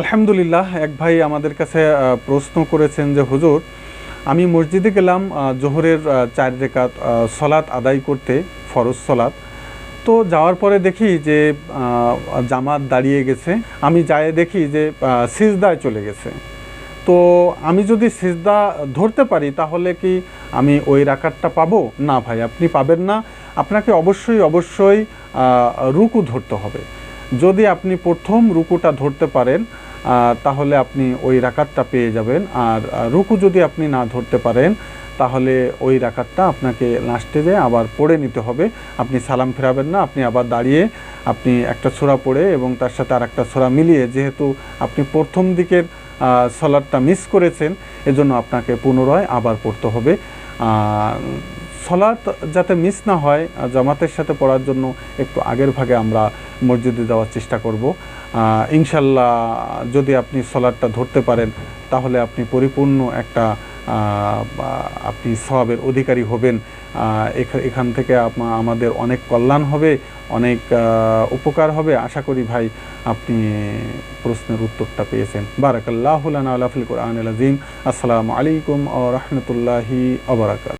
আলহামদুলিল্লাহ, এক ভাই আমাদের কাছে প্রশ্ন করেছেন যে, হুজুর, আমি মসজিদে গেলাম জোহরের চার রেখাত সলাত আদায় করতে, ফরজ সলাত তো যাওয়ার পরে দেখি যে জামাত দাঁড়িয়ে গেছে। আমি যায় দেখি যে সিজদায় চলে গেছে। তো আমি যদি সিজদা ধরতে পারি, তাহলে কি আমি ওই রাকাতটা পাবো? না ভাই, আপনি পাবেন না। আপনাকে অবশ্যই অবশ্যই রুকু ধরতে হবে। যদি আপনি প্রথম রুকুটা ধরতে পারেন তাহলে আপনি ওই রাকাতটা পেয়ে যাবেন। আর রুকু যদি আপনি না ধরতে পারেন তাহলে ওই রাকাতটা আপনাকে লাস্টে যেয়ে আবার পড়ে নিতে হবে। আপনি সালাম ফেরাবেন না আপনি আবার দাঁড়িয়ে আপনি একটা ছোরা পড়ে এবং তার সাথে আর একটা ছোরা মিলিয়ে যেহেতু আপনি প্রথম দিকের আহ, সলাদটা মিস করেছেন এজন্য আপনাকে পুনরায় আবার পড়তে হবে। সলাৎ যাতে মিস না হয় জামাতের সাথে পড়ার জন্য একটু আগের ভাগে আমরা মসজিদে যাওয়ার চেষ্টা করব। ইনশাল্লাহ যদি আপনি সলাদটা ধরতে পারেন, তাহলে আপনি পরিপূর্ণ একটা আপনি সবের অধিকারী হবেন। এখা- এখান থেকে আমাদের অনেক কল্যাণ হবে, অনেক উপকার হবে। আশা করি ভাই আপনি প্রশ্নের উত্তরটা পেয়েছেন। বারাকাল্লাহুলানা আলাফিল কোরআন আজিম আসসালামু আলাইকুম ও রহমতুল্লাহি আবরাকাত